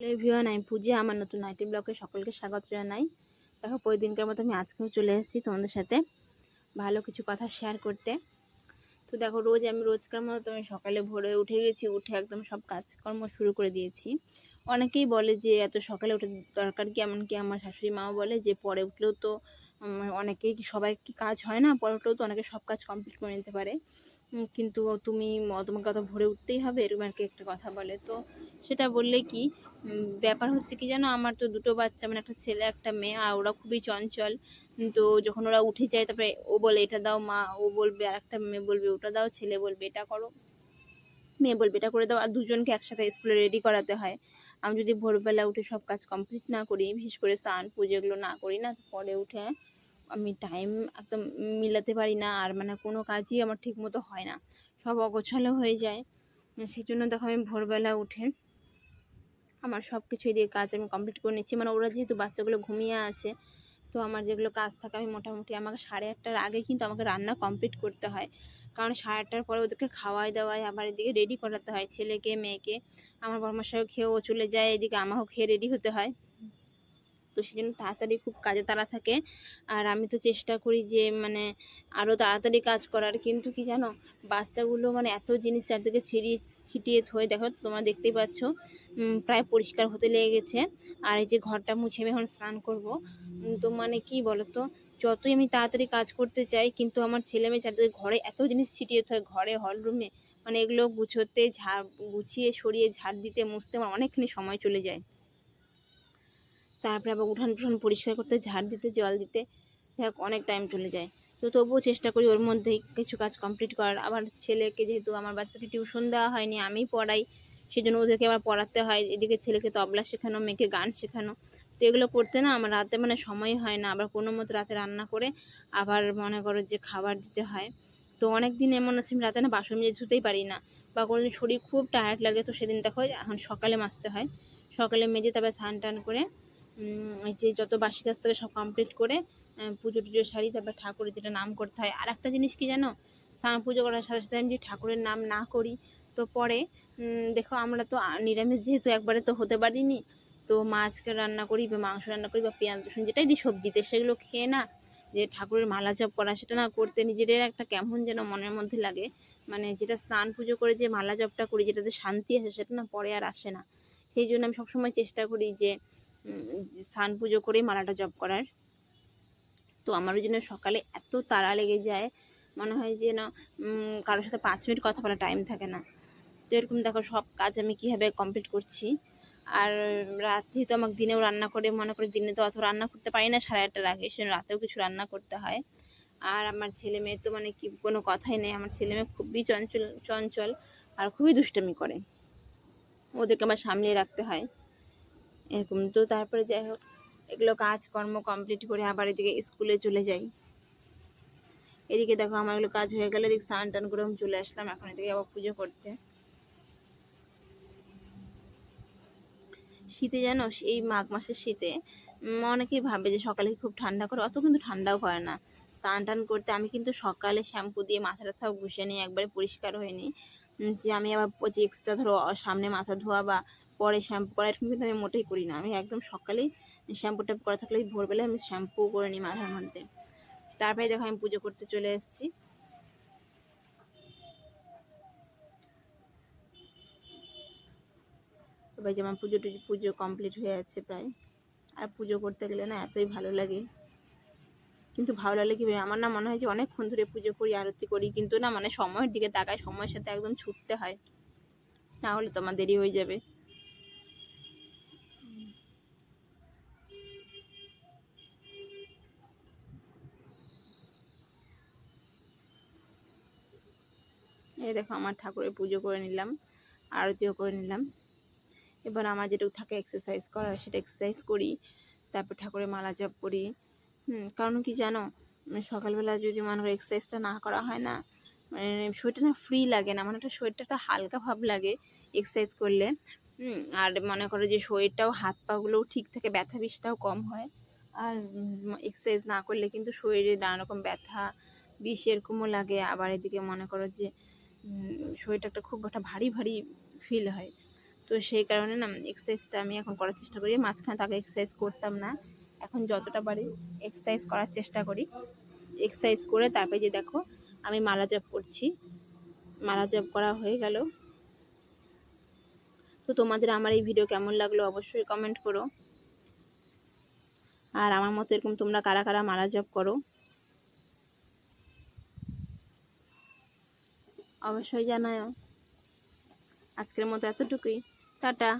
Everyone আমি পূজা, আমার নতুন নাইটি ব্লগে সকলকে স্বাগত জানাই। দেখো প্রতিদিনকার মতো আমি আজকেও চলে এসেছি তোমাদের সাথে ভালো কিছু কথা শেয়ার করতে। তো দেখো, রোজ আমি রোজকার মতো আমি সকালে ভোরে উঠে গেছি, উঠে একদম সব কাজকর্ম শুরু করে দিয়েছি। অনেকেই বলে যে, এত সকালে উঠে দরকার কি? এমনকি আমার শাশুড়ি মাও বলে যে, পরে উঠলেও তো অনেকেই সবাই কি কাজ হয় না? পরে উঠলেও তো অনেকে সব কাজ কমপ্লিট করে নিতে পারে। কিন্তু তুমি, তোমাকে অত ভোরে উঠতেই হবে? এরকম আর কি একটা কথা বলে। তো সেটা বললে কি? ব্যাপার হচ্ছে কি জানো? আমার তো দুটো বাচ্চা মানে একটা ছেলে, একটা মেয়ে, আর ওরা খুবই চঞ্চল। তো যখন ওরা উঠে যায়, তারপরে ও বলে, এটা দাও মা। ও বলবে, আর একটা মেয়ে বলবে, ওটা দাও। ছেলে বলবে, এটা করো। মেয়ে বলবে, এটা করে দাও। আর দুজনকে একসাথে স্কুলে রেডি করাতে হয়। আমি যদি ভোরবেলা উঠে সব কাজ কমপ্লিট না করি, বিশেষ করে স্নান পুজো এগুলো না করি না, পরে উঠে আমি টাইম একদম মিলাতে পারি না, আর মানে কোনো কাজই আমার ঠিক মতো হয় না। সব অগোছালো হয়ে যায়। সেই জন্য দেখো আমি ভোরবেলা উঠে আমার সব কিছু এদিকে কাজ আমি কমপ্লিট করে নিচ্ছি। মানে ওরা যেহেতু বাচ্চাগুলো ঘুমিয়ে আছে, তো আমার যেগুলো কাজ থাকে আমি মোটামুটি আমাকে সাড়ে আটটার আগে কিন্তু আমাকে রান্না কমপ্লিট করতে হয়। কারণ সাড়ে আটটার পরে ওদেরকে খাওয়াই দাওয়াই, আবার এদিকে রেডি করাতে হয় ছেলেকে, মেয়েকে। আমার বর্মাশাও খেয়েও চলে যায়, এদিকে আমাকেও খেয়ে রেডি হতে হয়। তো সেই জন্য তাড়াতাড়ি খুব কাজে তাড়া থাকে। আর আমি তো চেষ্টা করি যে মানে আরও তাড়াতাড়ি কাজ করার। কিন্তু কি জানো, বাচ্চাগুলো মানে এত জিনিস চারদিকে ছিটিয়ে ছিটিয়ে থয়ে, দেখো তোমরা দেখতেই পাচ্ছ প্রায় পরিষ্কার হতে লেগে গেছে। আর এই যে ঘরটা মুছে আমি এখন স্নান করব। তো মানে কি বলো তো যতই আমি তাড়াতাড়ি কাজ করতে চাই, কিন্তু আমার ছেলে মেয়ে চারদিকে ঘরে এত জিনিস ছিটিয়ে থাকে ঘরে হল রুমে মানে এগুলো গুছোতে ঝাড় গুছিয়ে, সরিয়ে, ঝাড় দিতে, মুছতে আমার অনেকখানি সময় চলে যায়। তারপরে আবার উঠান টুঠান পরিষ্কার করতে, ঝাড় দিতে, জল দিতে হোক, অনেক টাইম চলে যায়। তো তবুও চেষ্টা করি ওর মধ্যেই কিছু কাজ কমপ্লিট করার। আবার ছেলেকে যেহেতু আমার বাচ্চাকে টিউশন দেওয়া হয়নি, আমি পড়াই সেই জন্য ওদেরকে আবার পড়াতে হয়। এদিকে ছেলেকে তবলা শেখানো, মেয়েকে গান শেখানো। তো এগুলো করতে না আমার রাতে মানে সময় হয় না। আবার কোনো মতো রাতে রান্না করে আবার মনে করো যে খাবার দিতে হয়। তো অনেক দিন এমন আছে, আমি রাতে না বাসন মেজে ধুতেই পারি না। বা কোনোদিন শরীর খুব টায়ার্ড লাগে, তো সেদিন দেখো এখন সকালে মাজতে হয়। সকালে মেজে তারপরে স্নান টান করে যে যত বাসি কাজ থাকে সব কমপ্লিট করে পুজো টুজো সারি তারপর ঠাকুরের যেটা নাম করতে হয়। আর একটা জিনিস কি জানো? স্নান পুজো করার সাথে সাথে আমি যদি ঠাকুরের নাম না করি, তো পরে দেখো আমরা তো নিরামিষ যেহেতু একবারে তো হতে পারিনি, তো মাছকে রান্না করি বা মাংস রান্না করি বা পেঁয়াজ, রসুন যেটাই দিই সবজিতে সেগুলো খেয়ে না, যে ঠাকুরের মালা জপ করা সেটা না করতে নিজেদের একটা কেমন যেন মনের মধ্যে লাগে। মানে যেটা স্নান পুজো করে যে মালা জপটা করি যেটাতে শান্তি আসে সেটা না পরে আর আসে না। সেই জন্য আমি সবসময় চেষ্টা করি যে স্নান পুজো করে মালাটা জপ করার। তো আমার ওই জন্য সকালে এত তাড়া লেগে যায়, মনে হয় যে না কারোর সাথে পাঁচ মিনিট কথা বলার টাইম থাকে না। তো এরকম দেখো সব কাজ আমি কীভাবে কমপ্লিট করছি। আর রাত যেহেতু আমাকে দিনেও রান্না করে, মনে করি দিনে তো অত রান্না করতে পারি না, সাড়ে আটটার আগে, সেজন্য রাতেও কিছু রান্না করতে হয়। আর আমার ছেলে মেয়ে তো মানে কি কোনো কথাই নেই, আমার ছেলে মেয়ে খুবই চঞ্চল চঞ্চল আর খুবই দুষ্টামি করে। ওদেরকে আমার সামলিয়ে রাখতে হয়। এরকম। তো তারপরে যাই হোক, এগুলো কাজকর্ম কমপ্লিট করে আবার এদিকে স্কুলে চলে যাই। এদিকে দেখো আমার এগুলো কাজ হয়ে গেলে, এদিকে স্নান টান করে চলে আসলাম, এখন এদিকে আবার পুজো করতে। শীতে জানো, এই মাঘ মাসের শীতে অনেকেই ভাবে যে সকালে খুব ঠান্ডা করে, অত কিন্তু ঠান্ডাও করে না। স্নান টান করতে আমি কিন্তু সকালে শ্যাম্পু দিয়ে মাথা টাথাও ঘুষে নিই, একবারে পরিষ্কার হয়ে নিই। যে আমি আবার যে এক্সট্রা ধরো, সামনে মাথা ধোয়া বা পরে শ্যাম্পু করা এরকম কিন্তু আমি মোটেই করি না। আমি একদম সকালেই শ্যাম্পু ট্যাম্পু করা থাকলে ভোরবেলায় আমি শ্যাম্পু করে নিই মাথার মধ্যে। তারপরে দেখো আমি পুজো করতে চলে এসেছি। তবে যেমন পুজো টুজো, পুজো কমপ্লিট হয়ে যাচ্ছে প্রায়। আর পুজো করতে গেলে না এতই ভালো লাগে। কিন্তু ভালো লাগলে কি আমার না মনে হয় যে অনেকক্ষণ ধরে পুজো করি, আরতি করি, কিন্তু না মানে সময়ের দিকে তাকায়, সময়ের সাথে একদম ছুটতে হয়। না হলে তো আমার দেরি হয়ে যাবে। এই দেখো আমার ঠাকুরের পুজো করে নিলাম, আরতিও করে নিলাম। এবার আমার যেটুকু থাকে এক্সারসাইজ করার সেটা এক্সারসাইজ করি, তারপর ঠাকুরের মালা জপ করি। কারণ কি জানো, সকালবেলা যদি মনে করো এক্সারসাইজটা না করা হয় না মানে শরীরটা না ফ্রি লাগে না মানে একটা শরীরটা একটা হালকা ভাব লাগে এক্সারসাইজ করলে। আর মনে করো যে শরীরটাও হাত পাগুলোও ঠিক থাকে, ব্যথা বিষটাও কম হয়। আর এক্সারসাইজ না করলে কিন্তু শরীরে নানা রকম ব্যথা, বিষ এরকমও লাগে। আবার এদিকে মনে করো যে শরীরটা একটা খুব একটা ভারী ভারী ফিল হয়। তো সেই কারণে না এক্সারসাইজটা আমি এখন করার চেষ্টা করি। মাঝখানে তাকে এক্সারসাইজ করতাম না। এখন যতটা পারি এক্সারসাইজ করার চেষ্টা করি। এক্সারসাইজ করে তারপরে যে দেখো, আমি মালা জপ করছি। মালা জপ করা হয়ে গেল। তো তোমাদের আমার এই ভিডিও কেমন লাগল অবশ্যই কমেন্ট করো। আর আমার মতো এরকম তোমরা কারা কারা মালা জপ করো? অবশ্যই জানায় আজকের মতো এতটুকুই। টাটা।